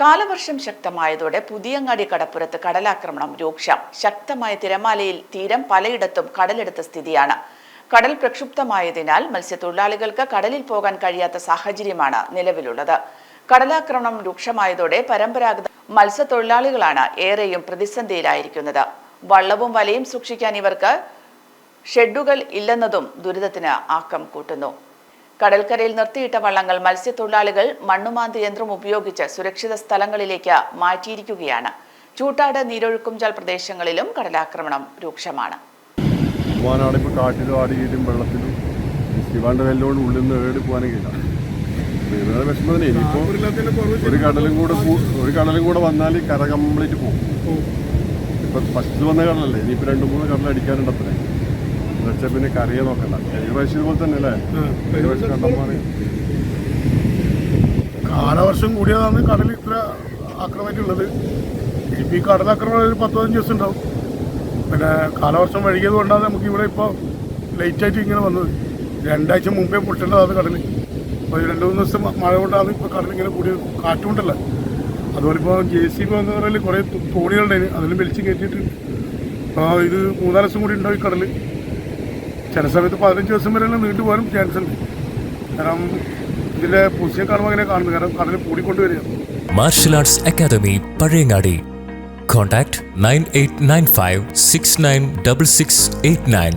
കാലവർഷം ശക്തമായതോടെ പുതിയങ്ങാടി കടപ്പുറത്ത് കടലാക്രമണം രൂക്ഷം. ശക്തമായ തിരമാലയിൽ തീരം പലയിടത്തും കടലെടുത്ത സ്ഥിതിയാണ്. കടൽ പ്രക്ഷുബ്ധമായതിനാൽ മത്സ്യത്തൊഴിലാളികൾക്ക് കടലിൽ പോകാൻ കഴിയാത്ത സാഹചര്യമാണ് നിലവിലുള്ളത്. കടലാക്രമണം രൂക്ഷമായതോടെ പരമ്പരാഗത മത്സ്യത്തൊഴിലാളികളാണ് ഏറെയും പ്രതിസന്ധിയിലായിരിക്കുന്നത്. വള്ളവും വലയും സൂക്ഷിക്കാൻ ഇവർക്ക് ഷെഡുകൾ ഇല്ലെന്നതും ദുരിതത്തിന് ആക്കം കൂട്ടുന്നു. കടൽക്കരയിൽ നിർത്തിയിട്ട വള്ളങ്ങൾ മത്സ്യത്തൊഴിലാളികൾ മണ്ണുമാന്തി യന്ത്രം ഉപയോഗിച്ച് സുരക്ഷിത സ്ഥലങ്ങളിലേക്ക് മാറ്റിയിരിക്കുകയാണ്. ചൂട്ടാട് നീരൊഴുക്കുംചാൽ പ്രദേശങ്ങളിലും കടലാക്രമണം രൂക്ഷമാണ്. ഇപ്പോൾ കാട്ടിലും ആടിയിലും വെള്ളത്തിലും ശിവാന്റെ വെല്ലോണ്ട് ഉള്ളിൽ നിന്ന് ഏടി പോകാനും കഴിയില്ല. വിഷമം തന്നെ ഇനിയിപ്പോൾ ഒരു കടലും കൂടെ ഒരു കടലും കൂടെ വന്നാൽ കര കംപ്ലീറ്റ് പോകും. ഇപ്പം ഫസ്റ്റ് വന്ന കടലല്ലേ? ഇനിയിപ്പോൾ രണ്ട് മൂന്ന് കടലടിക്കാനുണ്ടത്രേ അത്രേ. എന്നുവെച്ചാൽ പിന്നെ കറിയെ നോക്കണ്ട. കഴിഞ്ഞ പ്രാവശ്യം ഇതുപോലെ തന്നെ അല്ലേ കഴിഞ്ഞ പ്രാവശ്യം കണ്ടമാറി കാലവർഷം കൂടിയതാണ് കടൽ ഇത്ര ആക്രമണമായിട്ടുള്ളത്. ഇപ്പം ഈ കടൽ ആക്രമണം ഒരു പത്ത് പതിനഞ്ച് ദിവസം ഉണ്ടാവും. പിന്നെ കാലവർഷം വഴുകിയത് കൊണ്ടാണ് നമുക്ക് ഇവിടെ ഇപ്പോൾ ലേറ്റായിട്ട് ഇങ്ങനെ വന്നത്. രണ്ടാഴ്ച മുമ്പേ പൊട്ടേണ്ടതാണ് കടൽ അപ്പോൾ രണ്ട് മൂന്ന് ദിവസം മഴ കൊണ്ടാണ് ഇപ്പോൾ കടൽ ഇങ്ങനെ കൂടിയത്. കാറ്റുകൊണ്ടല്ല അതുപോലെ ഇപ്പോൾ ജെ സി ബി എന്ന് പറഞ്ഞാൽ കുറേ തോണികളുണ്ടായിരുന്നു അതിലും വലിച്ച് കയറ്റിയിട്ട്. ഇത് മൂന്നാൽ ദിവസം കൂടി ഉണ്ടാവും ഈ കടൽ ചില സമയത്ത് പതിനഞ്ച് ദിവസം വരെയെല്ലാം നീണ്ടു പോകാനും ചാൻസ് ഉണ്ട്. കാരണം പൊസിഷൻ കാണുമ്പോൾ അങ്ങനെ കാണുന്നത്. കാരണം കടൽ കൂടിക്കൊണ്ട് martial arts academy Pazhayangadi contact nine eight nine five six nine double six eight nine